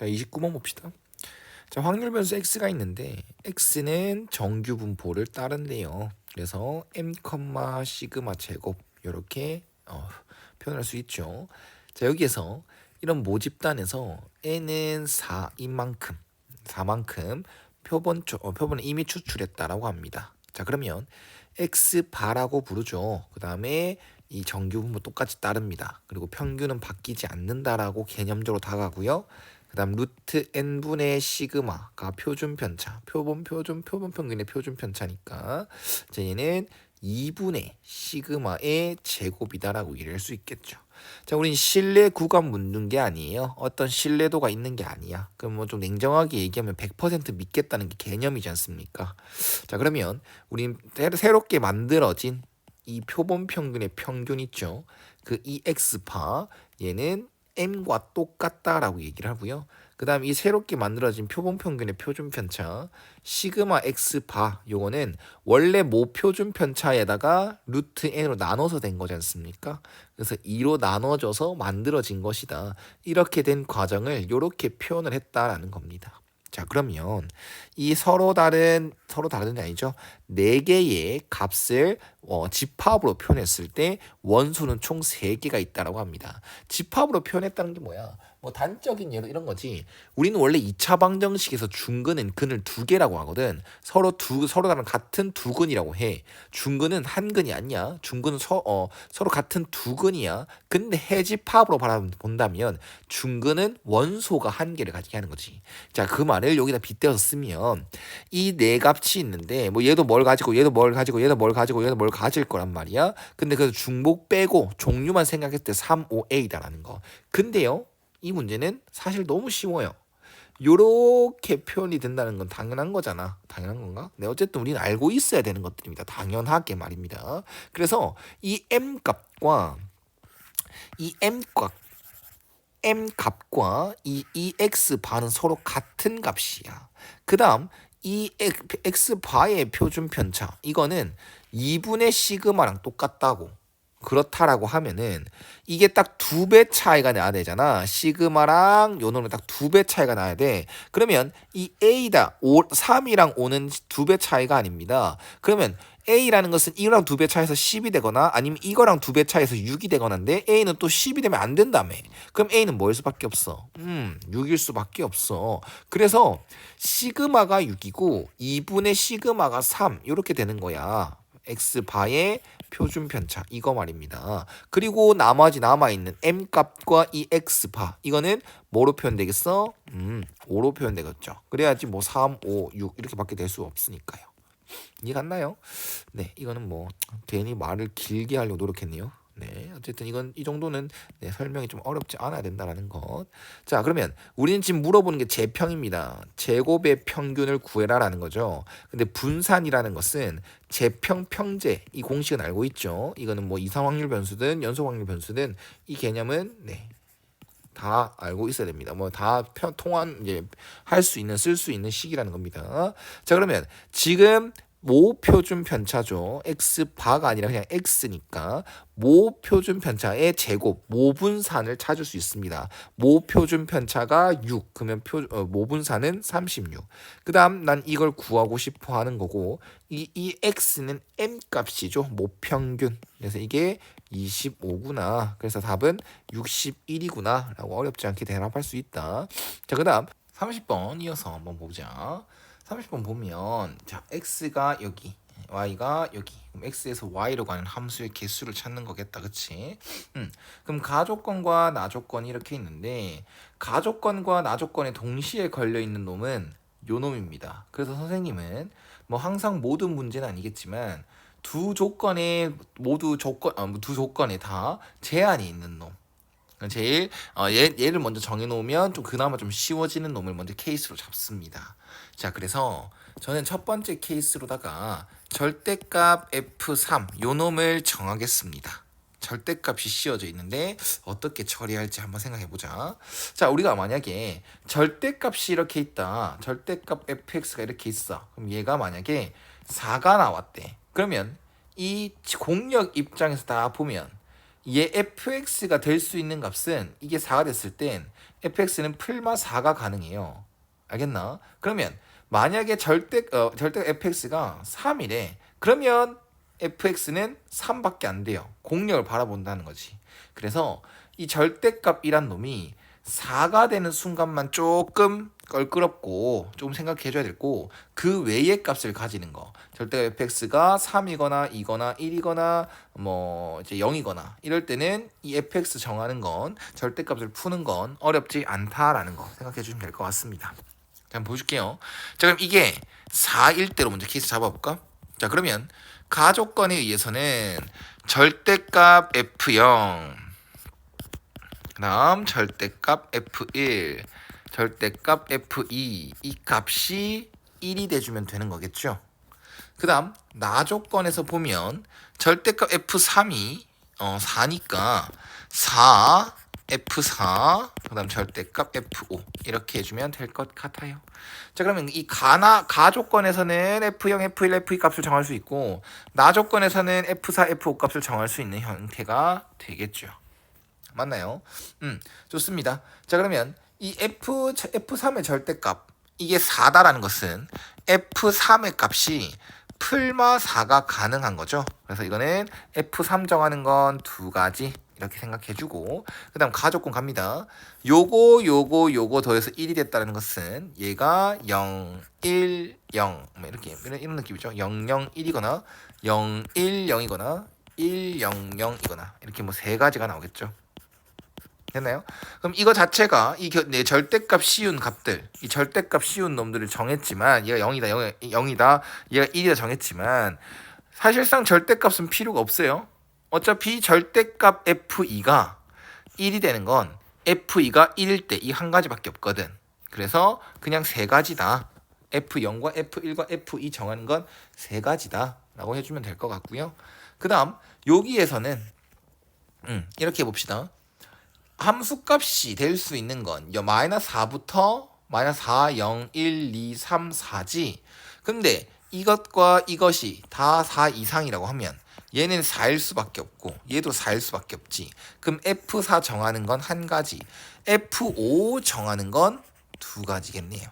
자, 29번 봅시다. 자, 확률 변수 x가 있는데 x는 정규 분포를 따른대요. 그래서 m, 시그마 제곱 이렇게 어, 표현할 수 있죠. 자, 여기에서 이런 모집단에서 n은 4인 만큼 4만큼 표본 어, 표본을 이미 추출했다라고 합니다. 자, 그러면 x 바라고 부르죠. 그다음에 이 정규 분모 똑같이 따릅니다. 그리고 평균은 바뀌지 않는다라고 개념적으로 다가고요. 그 다음 루트 n 분의 시그마가 표준 편차, 표본 표준 표본 평균의 표준 편차니까 얘는 2분의 시그마의 제곱이다라고 이해할 수 있겠죠. 자, 우린 신뢰 구간 묻는 게 아니에요. 어떤 신뢰도가 있는 게 아니야. 그럼 뭐 좀 냉정하게 얘기하면 100% 믿겠다는 게 개념이지 않습니까? 자, 그러면 우린 새롭게 만들어진 이 표본 평균의 평균 있죠. 그 EX파 얘는 m과 똑같다라고 얘기를 하고요. 그 다음 이 새롭게 만들어진 표본 평균의 표준 편차 시그마 x 바 요거는 원래 모 표준 편차에다가 루트 n으로 나눠서 된 거지 않습니까? 그래서 2로 나눠져서 만들어진 것이다. 이렇게 된 과정을 이렇게 표현을 했다라는 겁니다. 자 그러면 이 서로 다른 서로 다른 게 아니죠. 네 개의 값을 어, 집합으로 표현했을 때 원수는 총 세 개가 있다라고 합니다. 집합으로 표현했다는 게 뭐야? 뭐 단적인 예로 이런 거지. 우리는 원래 2차 방정식에서 중근은 근을 두 개라고 하거든. 서로 두 서로 다른 같은 두 근이라고 해. 중근은 한 근이 아니야. 중근은 서, 어, 서로 같은 두 근이야. 근데 해집합으로 바라본다면 중근은 원소가 한 개를 가지게 하는 거지. 자, 그 말을 여기다 빗대어서 쓰면 이 네 값이 있는데 뭐 얘도 뭘 가지고 얘도 뭘 가지고 얘도 뭘 가지고 얘도 뭘 가질 거란 말이야. 근데 그래서 중복 빼고 종류만 생각했을 때 3, 5, A다라는 거. 근데요. 이 문제는 사실 너무 쉬워요. 요렇게 표현이 된다는 건 당연한 거잖아. 당연한 건가? 네, 어쨌든 우리는 알고 있어야 되는 것들입니다. 당연하게 말입니다. 그래서 이 m 값과 이 m 값 m 값과 이 ex 바는 서로 같은 값이야. 그다음 이 x 바의 표준 편차 이거는 2분의 시그마랑 똑같다고 그렇다라고 하면은 이게 딱 두 배 차이가 나야 되잖아. 시그마랑 요놈은 딱 두 배 차이가 나야 돼. 그러면 이 A다 5, 3이랑 5는 두 배 차이가 아닙니다. 그러면 A라는 것은 이거랑 두 배 차이에서 10이 되거나 아니면 이거랑 두 배 차이에서 6이 되거나인데 A는 또 10이 되면 안 된다며. 그럼 A는 뭐일 수밖에 없어? 음, 6일 수밖에 없어. 그래서 시그마가 6이고 2분의 시그마가 3 이렇게 되는 거야. X 바의 표준 편차 이거 말입니다. 그리고 나머지 남아 있는 m 값과 이 x 바 이거는 뭐로 표현되겠어? 음, 5로 표현되겠죠. 그래야지 뭐 3, 5, 6 이렇게밖에 될 수 없으니까요. 이해 갔나요? 네, 이거는 뭐 괜히 말을 길게 하려고 노력했네요. 네, 어쨌든 이건 이 정도는 네, 설명이 좀 어렵지 않아야 된다라는 것. 자, 그러면 우리는 지금 물어보는 게 제평입니다. 제곱의 평균을 구해라라는 거죠. 근데 분산이라는 것은 제평 평제 이 공식은 알고 있죠. 이거는 뭐 이상 확률 변수든 연속 확률 변수든 이 개념은 네. 다 알고 있어야 됩니다. 뭐 다 통한 이제 할 수 있는 쓸 수 있는 식이라는 겁니다. 자 그러면 지금 모 표준 편차죠. x 바가 아니라 그냥 x니까 모 표준 편차의 제곱 모분산을 찾을 수 있습니다. 모 표준 편차가 6 그러면 표, 어, 모분산은 36. 그다음 난 이걸 구하고 싶어 하는 거고 이, 이 x는 m 값이죠. 모평균. 그래서 이게 25구나. 그래서 답은 61이구나. 라고 어렵지 않게 대답할 수 있다. 자, 그 다음 30번 이어서 한번 보자. 30번 보면 자 x가 여기 y가 여기. 그럼 x에서 y로 가는 함수의 개수를 찾는 거겠다. 그치? 음, 그럼 가조건과 나조건이 이렇게 있는데 가조건과 나조건에 동시에 걸려있는 놈은 요 놈입니다. 그래서 선생님은 뭐 항상 모든 문제는 아니겠지만 두 조건에 모두 조건 아, 두 조건에 다 제한이 있는 놈. 제일 어, 얘, 얘를 먼저 정해놓으면 좀 그나마 좀 쉬워지는 놈을 먼저 케이스로 잡습니다. 자 그래서 저는 첫 번째 케이스로다가 절대값 F3 요 놈을 정하겠습니다. 절대값이 씌워져 있는데 어떻게 처리할지 한번 생각해 보자. 자, 우리가 만약에 절대값이 이렇게 있다. 절대값 fx가 이렇게 있어. 그럼 얘가 만약에 4가 나왔대. 그러면 이 공역 입장에서 다 보면 얘 fx가 될 수 있는 값은 이게 4가 됐을 땐 fx는 풀마 4가 가능해요. 알겠나? 그러면 만약에 절대 어, 절대 fx가 3이래. 그러면 fx는 3밖에 안 돼요. 공력을 바라본다는 거지. 그래서 이 절대값이란 놈이 4가 되는 순간만 조금 껄끄럽고 좀 생각해 줘야 되고 그 외의 값을 가지는 거. 절대값 fx가 3이거나 2거나 1이거나 뭐 이제 0이거나 이럴 때는 이 fx 정하는 건 절대값을 푸는 건 어렵지 않다라는 거 생각해 주시면 될 것 같습니다. 자, 한번 보여줄게요. 자, 그럼 이게 4일 대로 먼저 케이스 잡아볼까? 자, 그러면 가조건에 의해서는 절대값 F0, 그 다음 절대값 F1, 절대값 F2, 이 값이 1이 돼주면 되는 거겠죠? 그 다음 나조건에서 보면 절대값 F3이 어, 4니까 4, F4, 그 다음 절대값 F5 이렇게 해주면 될 것 같아요. 자 그러면 이 가나 가 조건에서는 F0, F1, F2 값을 정할 수 있고 나 조건에서는 F4, F5 값을 정할 수 있는 형태가 되겠죠. 맞나요? 음 좋습니다. 자 그러면 이 F F3의 절대값 이게 4다라는 것은 F3의 값이 풀마 4가 가능한 거죠. 그래서 이거는 F3 정하는 건 두 가지 이렇게 생각해주고 그 다음 가조건 갑니다. 요거 요거 요거 더해서 1이 됐다는 것은 얘가 0, 1, 0뭐 이렇게 이런, 이런 느낌이죠. 0, 0, 1이거나 0, 1, 0이거나 1, 0, 0이거나 이렇게 뭐 세 가지가 나오겠죠. 됐나요? 그럼 이거 자체가 이 겨, 네, 절대값 씌운 값들, 이 절대값 씌운 놈들을 정했지만 얘가 0이다, 0, 0이다, 얘가 1이다 정했지만 사실상 절대값은 필요가 없어요. 어차피 절대값 F2가 1이 되는 건 F2가 1일 때 이 한 가지밖에 없거든. 그래서 그냥 세 가지다. F0과 F1과 F2 정하는 건 세 가지다. 라고 해주면 될 것 같고요. 그 다음 여기에서는 음, 이렇게 해봅시다. 함수값이 될 수 있는 건 여, 마이너스 4부터 마이너스 4, 0, 1, 2, 3, 4지. 근데 이것과 이것이 다 4 이상이라고 하면 얘는 4일 수밖에 없고 얘도 4일 수밖에 없지. 그럼 F4 정하는 건 한 가지. F5 정하는 건 두 가지겠네요.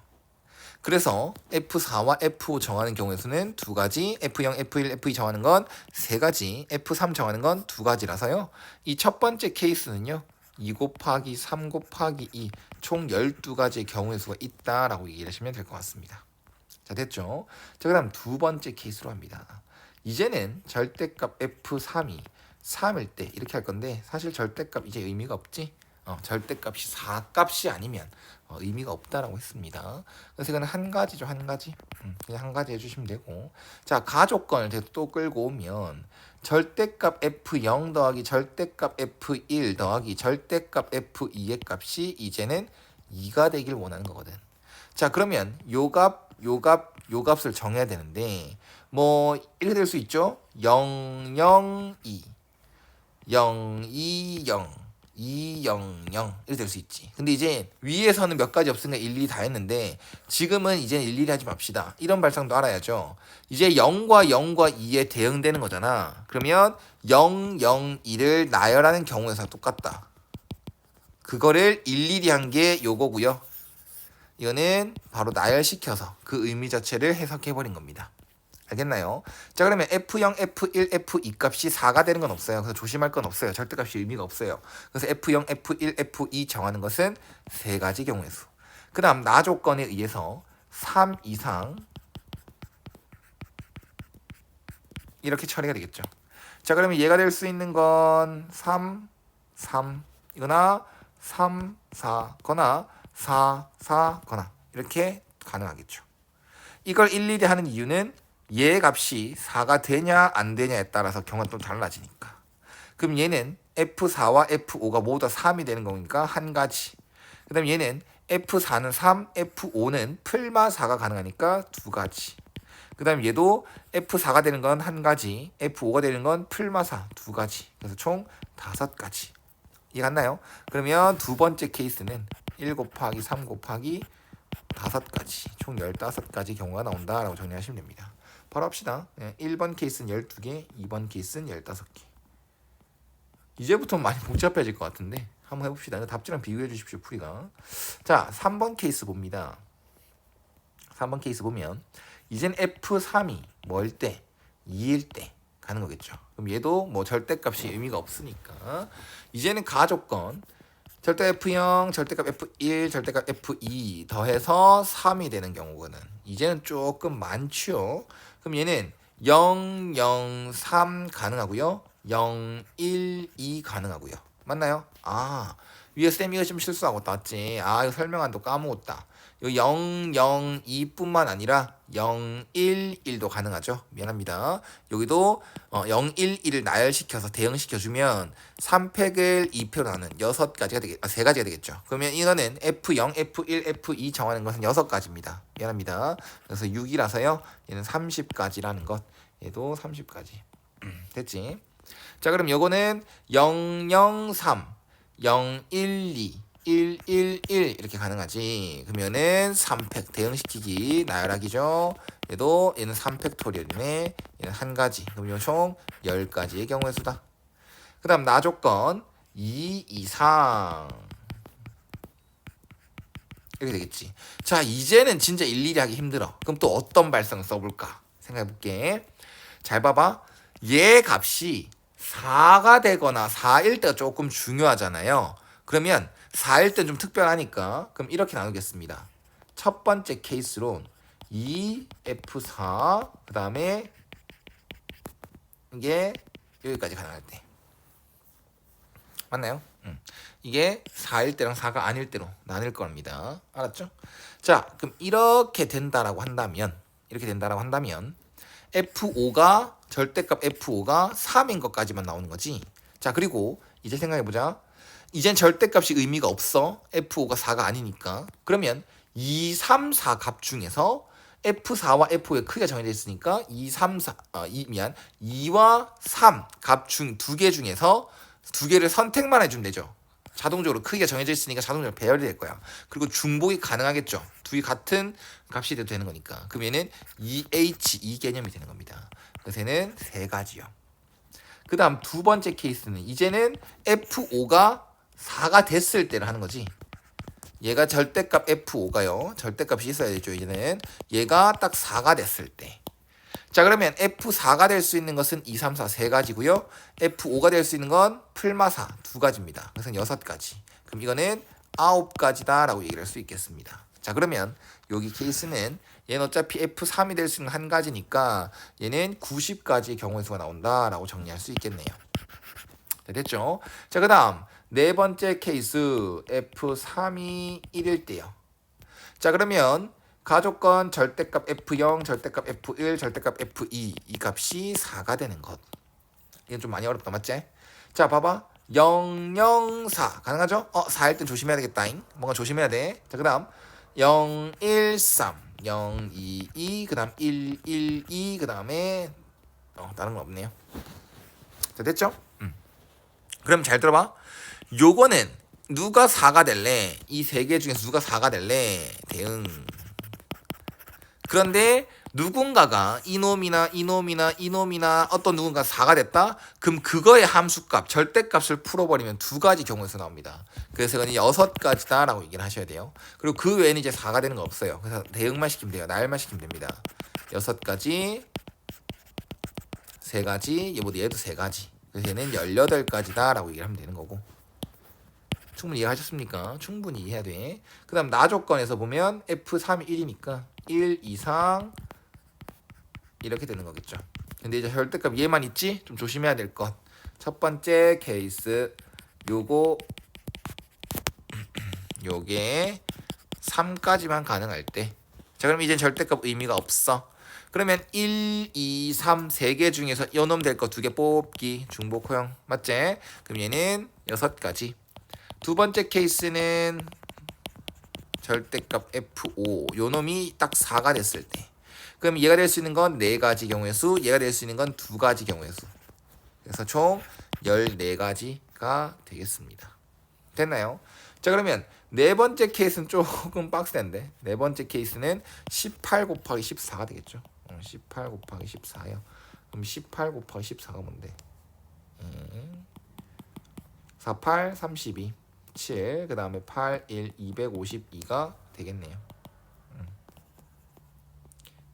그래서 F4와 F5 정하는 경우에서는 두 가지, F0, F1, F2 정하는 건 세 가지, F3 정하는 건 두 가지라서요. 이 첫 번째 케이스는요. 2 곱하기 3 곱하기 2 총 12가지의 경우의 수가 있다라고 얘기를 하시면 될 것 같습니다. 자, 됐죠? 자, 그 다음 두 번째 케이스로 합니다. 이제는 절대값 F3이 3일 때 이렇게 할 건데 사실 절대값 이제 의미가 없지? 어, 절대값이 4값이 아니면 어, 의미가 없다라고 했습니다. 그래서 이거는 한 가지죠, 한 가지. 음, 그냥 한 가지 해주시면 되고. 자, 가조건을 제가 또 끌고 오면 절대값 F0 더하기 절대값 F1 더하기 절대값 F2의 값이 이제는 2가 되길 원하는 거거든. 자, 그러면 요 값, 요 값, 요 값을 정해야 되는데 뭐 이렇게 될 수 있죠. 0, 0, 2, 0, 2, 0, 2, 0, 0 이렇게 될 수 있지. 근데 이제 위에서는 몇 가지 없으니까 일일이 다 했는데 지금은 이제 일일이 하지 맙시다. 이런 발상도 알아야죠. 이제 0과 0과 2에 대응되는 거잖아. 그러면 0, 0, 2를 나열하는 경우에서 똑같다. 그거를 일일이 한 게 요거고요. 이거는 바로 나열시켜서 그 의미 자체를 해석해 버린 겁니다. 알겠나요? 자 그러면 F0, F1, F2 값이 4가 되는 건 없어요. 그래서 조심할 건 없어요. 절대값이 의미가 없어요. 그래서 F0, F1, F2 정하는 것은 세 가지 경우의 수. 그 다음 나 조건에 의해서 3 이상 이렇게 처리가 되겠죠. 자 그러면 얘가 될 수 있는 건 3, 3 이거나 3, 4거나 4, 4거나 이렇게 가능하겠죠. 이걸 일일이 하는 이유는 얘 값이 4가 되냐 안 되냐에 따라서 경우가 좀 달라지니까. 그럼 얘는 F4와 F5가 모두 다 3이 되는 거니까 한 가지. 그 다음 얘는 F4는 3, F5는 풀마 4가 가능하니까 두 가지. 그 다음 얘도 F4가 되는 건 한 가지, F5가 되는 건 풀마 4 두 가지. 그래서 총 다섯 가지. 이해 갔나요? 그러면 두 번째 케이스는 1 곱하기 3 곱하기 다섯 가지, 총 15가지 경우가 나온다라고 정리하시면 됩니다. 바로 합시다. 예, 1번 케이스는 12개, 2번 케이스는 15개. 이제부터 많이 복잡해질 것 같은데 한번 해봅시다. 답지랑 비교해 주십시오. 풀이가. 자, 3번 케이스 봅니다. 3번 케이스 보면 이젠 F3이 뭐일 때? 2일 때 가는 거겠죠. 그럼 얘도 뭐 절대값이 의미가 없으니까 이제는 가조건 절대 F0, 절대값 F1, 절대값 F2 더해서 3이 되는 경우거든. 이제는 조금 많죠. 그럼 얘는 0, 0, 3 가능하고요. 0, 1, 2 가능하고요. 맞나요? 아, 위에 쌤 이거 좀 실수하고 땄지. 아, 이거 설명한도 까먹었다. 이 0, 0, 2뿐만 아니라 0, 1, 1도 가능하죠. 미안합니다. 여기도 어, 0, 1, 1을 나열시켜서 대응시켜주면 3팩을 2표로 나눈 6가지가 되겠, 아, 3가지가 되겠죠. 그러면 이거는 F0, F1, F2 정하는 것은 6가지입니다. 미안합니다. 그래서 6이라서요. 얘는 30가지라는 것. 얘도 30가지. 됐지? 자, 그럼 요거는 0, 0, 3, 0, 1, 2, 1, 1, 1 이렇게 가능하지. 그러면은 3팩 대응시키기 나열하기죠. 얘도 얘는 3팩토리얼이네. 얘는 한 가지. 그럼 요총 10가지의 경우의 수다. 그 다음 나 조건 2 이상 이렇게 되겠지. 자 이제는 진짜 일일이 하기 힘들어. 그럼 또 어떤 발성을 써볼까 생각해볼게. 잘 봐봐. 얘 값이 4가 되거나 4일 때가 조금 중요하잖아요. 그러면 4일 땐 좀 특별하니까 그럼 이렇게 나누겠습니다. 첫 번째 케이스로 2F4 그 다음에 이게 여기까지 가능할 때 맞나요? 음. 이게 4일 때랑 4가 아닐 때로 나눌 겁니다. 알았죠? 자 그럼 이렇게 된다라고 한다면 이렇게 된다라고 한다면 F5가 절대값 F5가 3인 것까지만 나오는 거지. 자 그리고 이제 생각해 보자. 이젠 절대값이 의미가 없어. F5가 4가 아니니까. 그러면 2, 3, 4 값 중에서 F4와 F5의 크기가 정해져 있으니까 2, 3, 4, 아, 2, 미안. 2와 3 값 중 두 개 중에서 두 개를 선택만 해주면 되죠. 자동적으로 크기가 정해져 있으니까 자동적으로 배열이 될 거야. 그리고 중복이 가능하겠죠. 둘이 같은 값이 돼도 되는 거니까. 그러면은 EH 이 개념이 되는 겁니다. 얘는 세 가지요. 그 다음 두 번째 케이스는 이제는 F5가 4가 됐을 때를 하는 거지. 얘가 절대값 F5가요. 절대값이 있어야 되죠. 이제는 얘가 딱 4가 됐을 때. 자 그러면 F4가 될 수 있는 것은 2, 3, 4 세 가지고요. F5가 될 수 있는 건 풀마사 두 가지입니다. 그래서 여섯 가지. 그럼 이거는 아홉 가지다라고 얘기를 할 수 있겠습니다. 자 그러면 여기 케이스는 얘는 어차피 F3이 될 수 있는 한 가지니까 얘는 90가지의 경우의 수가 나온다라고 정리할 수 있겠네요. 자, 됐죠? 자, 그 다음 네 번째 케이스 F3이 1일 때요. 자, 그러면 가족건 절대값 F0, 절대값 F1, 절대값 F2 이 값이 4가 되는 것. 이건 좀 많이 어렵다, 맞지? 자, 봐봐. 0, 0, 4 가능하죠? 어, 4일 땐 조심해야 되겠다잉. 뭔가 조심해야 돼. 자, 그 다음 0, 1, 3, 0, 2, 2, 그 다음 1, 1, 2, 그 다음에 어, 다른 건 없네요. 자, 됐죠? 음. 그럼 잘 들어봐. 요거는 누가 4가 될래? 이 세 개 중에서 누가 4가 될래? 대응. 그런데 누군가가 이놈이나 이놈이나 이놈이나 어떤 누군가 4가 됐다? 그럼 그거의 함수값, 절대값을 풀어버리면 두 가지 경우에서 나옵니다. 그래서 이건 여섯 가지다라고 얘기를 하셔야 돼요. 그리고 그 외에는 이제 4가 되는 거 없어요. 그래서 대응만 시키면 돼요. 나열만 시키면 됩니다. 여섯 가지, 세 가지, 얘보다 얘도 세 가지. 그래서 얘는 18가지다라고 얘기를 하면 되는 거고. 충분히 이해하셨습니까? 충분히 이해해야 돼. 그 다음 나 조건에서 보면 F3이 1이니까 1 이상 이렇게 되는 거겠죠. 근데 이제 절대값 얘만 있지? 좀 조심해야 될 것. 첫 번째 케이스 요거 요게 3까지만 가능할 때. 자, 그럼 이제 절대값 의미가 없어. 그러면 1, 2, 3 세 개 중에서 요놈 될 거 두 개 뽑기 중복 호형 맞지? 그럼 얘는 여섯 가지. 두 번째 케이스는 절대값 F5 요 놈이 딱 4가 됐을 때. 그럼 얘가 될 수 있는 건네 가지 경우의 수 얘가 될 수 있는 건두 가지 경우의 수. 그래서 총 14가지가 되겠습니다. 됐나요? 자 그러면 네 번째 케이스는 조금 빡센데 네 번째 케이스는 18 곱하기 14가 되겠죠? 어, 18 곱하기 14요. 그럼 18 곱하기 14가 뭔데? 음, 48, 32 217, 그 다음에 8, 1, 252가 되겠네요.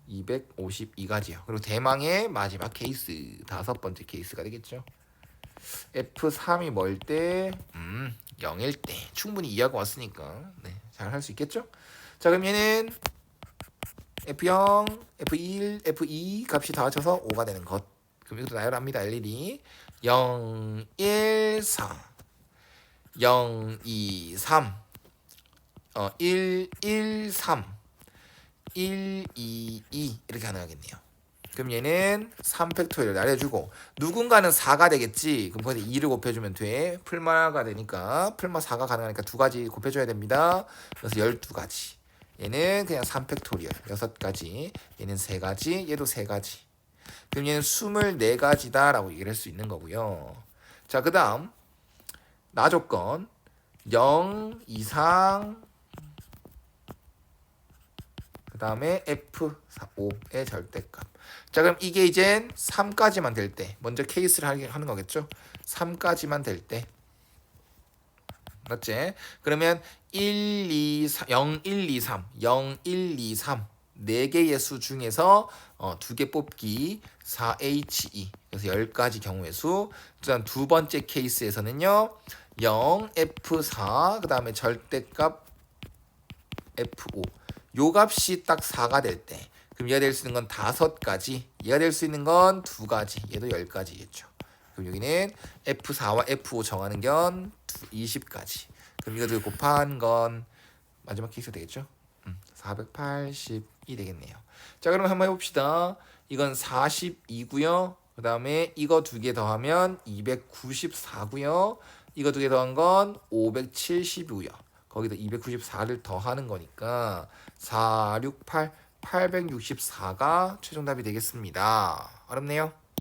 252가지요. 그리고 대망의 마지막 케이스 다섯 번째 케이스가 되겠죠. F3이 멀 때, 음, 0일 때 충분히 이해하고 왔으니까 네, 잘 할 수 있겠죠? 자, 그럼 얘는 F0, F1, F2 값이 다 합쳐서 5가 되는 것. 그럼 이것도 나열합니다. 일일이 0, 1, 4, 0, 2, 3, 어, 1, 1, 3, 1, 2, 2 이렇게 가능하겠네요. 그럼 얘는 3팩토리얼 나열해주고 누군가는 4가 되겠지. 그럼 거기다 2를 곱해주면 돼. 풀마가 되니까 풀마 4가 가능하니까 두 가지 곱해줘야 됩니다. 그래서 12가지. 얘는 그냥 3팩토리얼 6가지. 얘는 3가지. 얘도 3가지. 그럼 얘는 24가지다라고 얘기를 할 수 있는 거고요. 자, 그 다음 나 조건 0 이상 그 다음에 F5의 절대값. 자 그럼 이게 이젠 3까지만 될 때 먼저 케이스를 하는 거겠죠? 3까지만 될 때. 맞지? 그러면 1, 2, 3, 0, 1, 2, 3, 0, 1, 2, 3네 개의 수 중에서 어, 두개 뽑기 4HE 그래서 10가지 경우의 수. 그다음 두 번째 케이스에서는요. 0, F4 그 다음에 절대값 F5 요 값이 딱 4가 될 때 그럼 얘가 될 수 있는 건 다섯 가지 얘가 될 수 있는 건두 가지 얘도 열 가지겠죠. 그럼 여기는 F4와 F5 정하는 건 20가지. 그럼 이거 들 곱한 건 마지막 케이스가 되겠죠? 음, 480이 되겠네요. 자 그럼 한번 해봅시다. 이건 42고요. 그 다음에 이거 두 개 더하면 294고요 이거 두 개 더한 건 570이고요 거기다 294를 더하는 거니까 4, 6, 8, 864가 최종 답이 되겠습니다. 어렵네요.